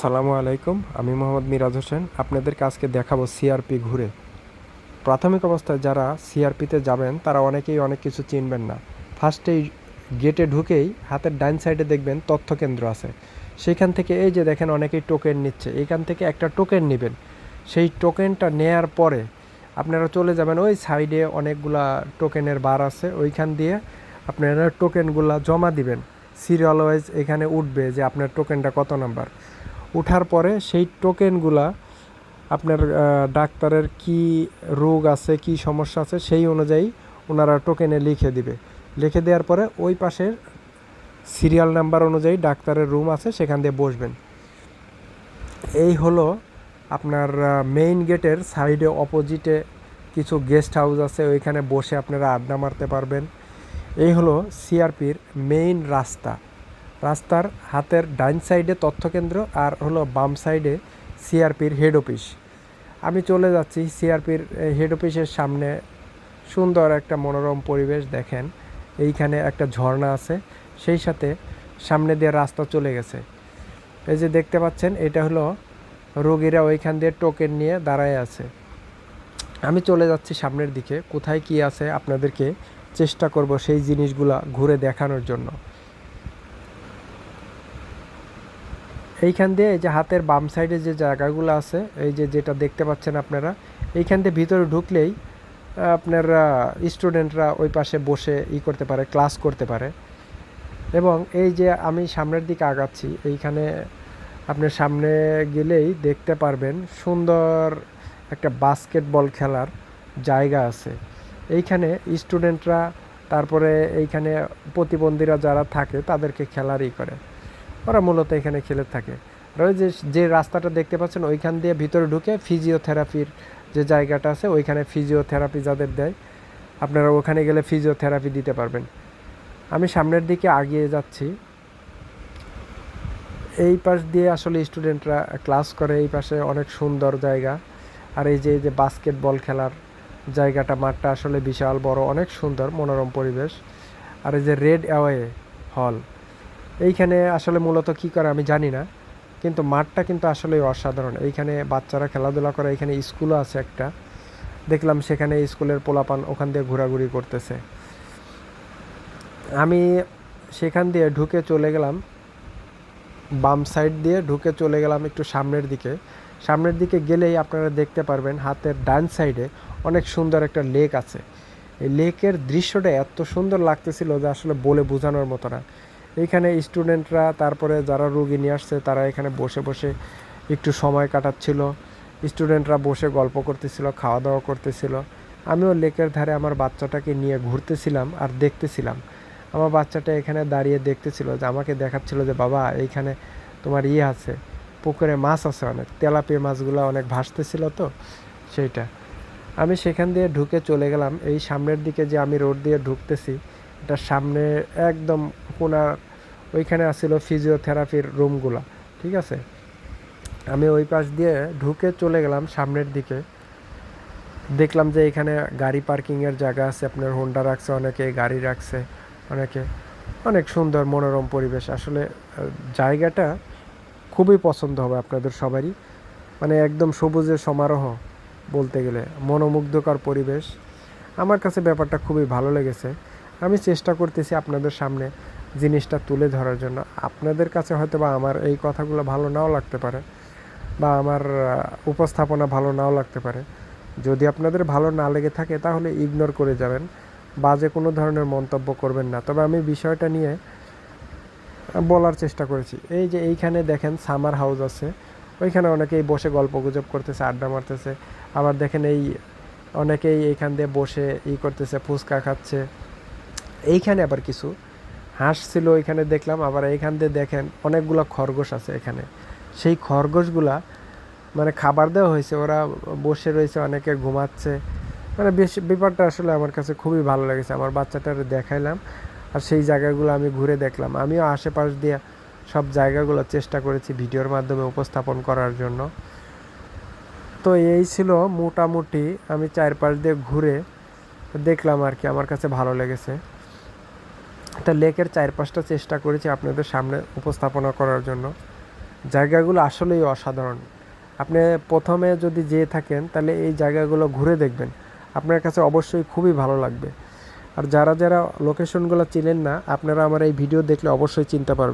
আসসালামু আলাইকুম, আমি মোহাম্মদ মিরাজ হোসেন। আপনাদেরকে আজকে দেখাবো সিআরপি ঘুরে। প্রাথমিক অবস্থায় যারা সিআরপিতে যাবেন, তারা অনেকেই অনেক কিছু চিনবেন না। ফার্স্টেই গেটে ঢুকেই হাতের ডাইন সাইডে দেখবেন তথ্য কেন্দ্র আছে। সেখান থেকে এই যে দেখেন অনেকেই টোকেন নিচ্ছে। এখান থেকে একটা টোকেন নেবেন। সেই টোকেনটা নেয়ার পরে আপনারা চলে যাবেন ওই সাইডে অনেকগুলা টোকেনের বার আছে। ওইখান দিয়ে আপনারা টোকেনগুলা জমা দিবেন। সিরিয়াল ওয়াইজ এখানে উঠবে যে আপনার টোকেনটা কত নাম্বার উঠার পরে সেই টোকেনগুলা আপনার ডাক্তারের কি রোগ আছে, কি সমস্যা আছে, সেই অনুযায়ী ওনারা টোকেনে লিখে দিবে। লিখে দেওয়ার পরে ওই পাশের সিরিয়াল নাম্বার অনুযায়ী ডাক্তারের রুম আছে, সেখান দিয়ে বসবেন। এই হলো আপনার মেইন গেটের সাইডে অপোজিটে কিছু গেস্ট হাউস আছে, ওইখানে বসে আপনারা আড্ডা মারতে পারবেন। এই হলো সিআরপির মেইন রাস্তা। রাস্তার হাতের ডাইন সাইডে তথ্যকেন্দ্র আর হলো বাম সাইডে সিআরপির হেড অফিস। আমি চলে যাচ্ছি সিআরপির হেড অফিসের সামনে। সুন্দর একটা মনোরম পরিবেশ দেখেন। এইখানে একটা ঝর্ণা আছে, সেই সাথে সামনে দিয়ে রাস্তা চলে গেছে। এই যে দেখতে পাচ্ছেন, এটা হলো রোগীরা ওইখান দিয়ে টোকেন নিয়ে দাঁড়ায় আছে। আমি চলে যাচ্ছি সামনের দিকে। কোথায় কি আছে আপনাদেরকে চেষ্টা করব সেই জিনিসগুলা ঘুরে দেখানোর জন্য। এইখান দিয়ে এই যে হাতের বাম সাইডে যে জায়গাগুলো আছে, এই যে যেটা দেখতে পাচ্ছেন আপনারা, এইখান দিয়ে ভিতরে ঢুকলেই আপনারা স্টুডেন্টরা ওই পাশে বসে ই করতে পারে, ক্লাস করতে পারে। এবং এই যে আমি সামনের দিকে আগাচ্ছি, এইখানে আপনার সামনে গেলেই দেখতে পারবেন সুন্দর একটা বাস্কেটবল খেলার জায়গা আছে। এইখানে স্টুডেন্টরা, তারপরে এইখানে প্রতিবন্ধীরা যারা থাকে, তাদেরকে খেলারই করে। ওরা মূলত এখানে খেলে থাকে। আর ওই যে যে রাস্তাটা দেখতে পাচ্ছেন, ওইখান দিয়ে ভিতরে ঢুকে ফিজিওথেরাপির যে জায়গাটা আছে, ওইখানে ফিজিওথেরাপি যাদের দেয়, আপনারা ওখানে গেলে ফিজিওথেরাপি দিতে পারবেন। আমি সামনের দিকে আগিয়ে যাচ্ছি। এই পাশ দিয়ে আসলে স্টুডেন্টরা ক্লাস করে, এই পাশে অনেক সুন্দর জায়গা। আর এই যে এই যে বাস্কেটবল খেলার জায়গাটা, মাঠটা আসলে বিশাল বড়, অনেক সুন্দর, মনোরম পরিবেশ। আর এই যে রেড অ্যাওয়ে হল এইখানে আসলে মূলত কি করে আমি জানি না, কিন্তু মাঠটা কিন্তু আসলে অসাধারণ। এইখানে বাচ্চারা খেলাধুলা করে, এখানে স্কুলও আছে একটা। দেখলাম সেখানে স্কুলের পোলাপান ওখান দিয়ে ঘোরাঘুরি করতেছে। আমি সেখান দিয়ে ঢুকে চলে গেলাম, বাম সাইড দিয়ে ঢুকে চলে গেলাম একটু সামনের দিকে। সামনের দিকে গেলেই আপনারা দেখতে পারবেন হাতের ডান সাইডে অনেক সুন্দর একটা লেক আছে। এই লেকের দৃশ্যটা এত সুন্দর লাগতেছিল যে আসলে বলে বোঝানোর মতো না। এইখানে স্টুডেন্টরা, তারপরে যারা রুগী নিয়ে আসছে, তারা এখানে বসে বসে একটু সময় কাটাচ্ছিল। স্টুডেন্টরা বসে গল্প করতেছিল খাওয়া দাওয়া করতেছিল। আমিও লেকের ধারে আমার বাচ্চাটাকে নিয়ে ঘুরতেছিলাম আর দেখতেছিলাম। আমার বাচ্চাটা এখানে দাঁড়িয়ে দেখতেছিল যে, আমাকে দেখাচ্ছিল যে, বাবা, এইখানে তোমার ইয়ে আছে, পুকুরে মাছ আছে অনেক, তেলাপিয়া মাছগুলো অনেক ভাসতেছিল তো, সেইটা। আমি সেখান দিয়ে ঢুকে চলে গেলাম। এই সামনের দিকে যে আমি রোড দিয়ে ঢুকতেছি এটা সামনে একদম কোনার ওইখানে আসছিল ফিজিওথেরাপির রুমগুলো ঠিক আছে? আমি ওই পাশ দিয়ে ঢুকে চলে গেলাম সামনের দিকে। দেখলাম যে এখানে গাড়ি পার্কিংয়ের জায়গা আছে, আপনার হোন্ডা রাখছে, অনেকে গাড়ি রাখছে, অনেকে অনেক সুন্দর মনোরম পরিবেশ। আসলে জায়গাটা খুবই পছন্দ হবে আপনাদের সবারই। মানে একদম সবুজের সমারোহ বলতে গেলে, মনোমুগ্ধকর পরিবেশ। আমার কাছে ব্যাপারটা খুবই ভালো লেগেছে। আমি চেষ্টা করতেছি আপনাদের সামনে জিনিসটা তুলে ধরার জন্য। আপনাদের কাছে হয়তো বা আমার এই কথাগুলো ভালো নাও লাগতে পারে বা আমার উপস্থাপনা ভালো নাও লাগতে পারে। যদি আপনাদের ভালো না লেগে থাকে তাহলে ইগনোর করে যাবেন বাজে কোনো ধরনের মন্তব্য করবেন না। তবে আমি বিষয়টা নিয়ে বলার চেষ্টা করেছি। এই যে এইখানে দেখেন সামার হাউস আছে। ওইখানে অনেকেই বসে গল্প গুজব করতেছে, আড্ডা মারতেছে। আবার দেখেন এই অনেকেই এইখান দিয়ে বসে ই করতেছে, ফুচকা খাচ্ছে। এইখানে আবার কিছু হাঁস ছিল ওইখানে দেখলাম, আবার এইখান দিয়ে দেখেন অনেকগুলো খরগোশ আছে এখানে। সেই খরগোশগুলা মানে খাবার দেওয়া হয়েছে, ওরা বসে রয়েছে, অনেকে ঘুমাচ্ছে। মানে বেশ, ব্যাপারটা আসলে আমার কাছে খুবই ভালো লেগেছে, আমার বাচ্চাটার দেখাইলাম। আর সেই জায়গাগুলো আমি ঘুরে দেখলাম। আমিও আশেপাশ দিয়ে সব জায়গাগুলো চেষ্টা করেছি ভিডিওর মাধ্যমে উপস্থাপন করার জন্য। তো এই ছিল মোটামুটি আমি চারপাশ দিয়ে ঘুরে দেখলাম আর কি, আমার কাছে ভালো লেগেছে। তা লেকের চারপাশটা চেষ্টা করেছি আপনাদের সামনে উপস্থাপনা করার জন্য। জায়গাগুলো আসলেই অসাধারণ। আপনি প্রথমে যদি যেয়ে থাকেন, তাহলে এই জায়গাগুলো ঘুরে দেখবেন। আপনার কাছে অবশ্যই খুবই ভালো লাগবে। আর যারা যারা লোকেশনগুলো চিনেন না, আপনারা আমার এই ভিডিও দেখলে অবশ্যই চিনতে পারবেন।